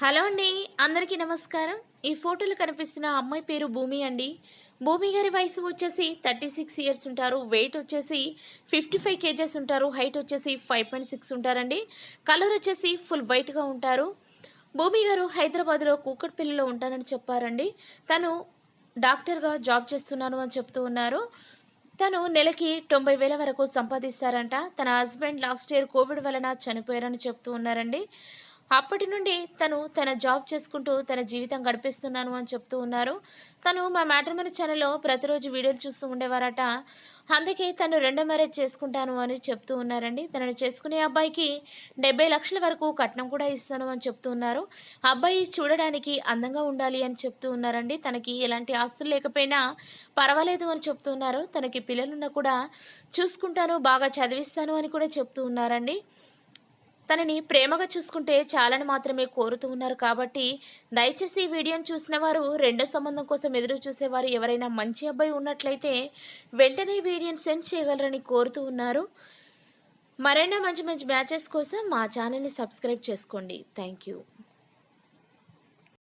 Hello అండి అందరికీ నమస్కారం. ఈ ఫోటోలో కనిపిస్తున్న అమ్మాయి పేరు భూమి అండి. భూమి గారి వయసు వచ్చేసి థర్టీ సిక్స్ ఇయర్స్ ఉంటారు. వెయిట్ వచ్చేసి ఫిఫ్టీ ఫైవ్ కేజెస్ ఉంటారు. హైట్ వచ్చేసి ఫైవ్ పాయింట్ సిక్స్ ఉంటారండి. కలర్ వచ్చేసి ఫుల్ వైట్గా ఉంటారు. భూమి గారు హైదరాబాద్లో కూకట్పల్లిలో ఉంటానని చెప్పారండి. తను డాక్టర్గా జాబ్ చేస్తున్నాను అని చెప్తూ ఉన్నారు. తను నెలకి తొంభై వేల వరకు సంపాదిస్తారంట. తన హస్బెండ్ లాస్ట్ ఇయర్ కోవిడ్ వలన చనిపోయారని చెప్తూ ఉన్నారండి. అప్పటి నుండి తను తన జాబ్ చేసుకుంటూ తన జీవితం గడిపిస్తున్నాను అని చెప్తూ ఉన్నారు. తను మా మ్యాట్రిమోనీ ఛానల్లో ప్రతిరోజు వీడియోలు చూస్తూ ఉండేవారట. అందుకే తను రెండో మ్యారేజ్ చేసుకుంటాను అని చెప్తూ ఉన్నారండి. తనను చేసుకునే అబ్బాయికి డెబ్బై లక్షల వరకు కట్నం కూడా ఇస్తాను అని చెప్తూ ఉన్నారు. అబ్బాయి చూడడానికి అందంగా ఉండాలి అని చెప్తూ ఉన్నారండి. తనకి ఎలాంటి ఆస్తులు లేకపోయినా పర్వాలేదు అని చెప్తూ ఉన్నారు. తనకి పిల్లలున్నా కూడా చూసుకుంటాను బాగా చదివిస్తాను అని కూడా చెప్తూ ఉన్నారండి. తనని ప్రేమగా చూసుకుంటే చాలని మాత్రమే కోరుతూ ఉన్నారు కాబట్టి దయచేసి ఈ వీడియోను చూసిన వారు రెండో సంబంధం కోసం ఎదురు చూసేవారు ఎవరైనా మంచి అబ్బాయి ఉన్నట్లయితే వెంటనే వీడియోని సెండ్ చేయగలరని కోరుతూ ఉన్నారు. మరైనా మంచి మంచి మ్యాచెస్ కోసం మా ఛానల్ని సబ్స్క్రైబ్ చేసుకోండి. Thank you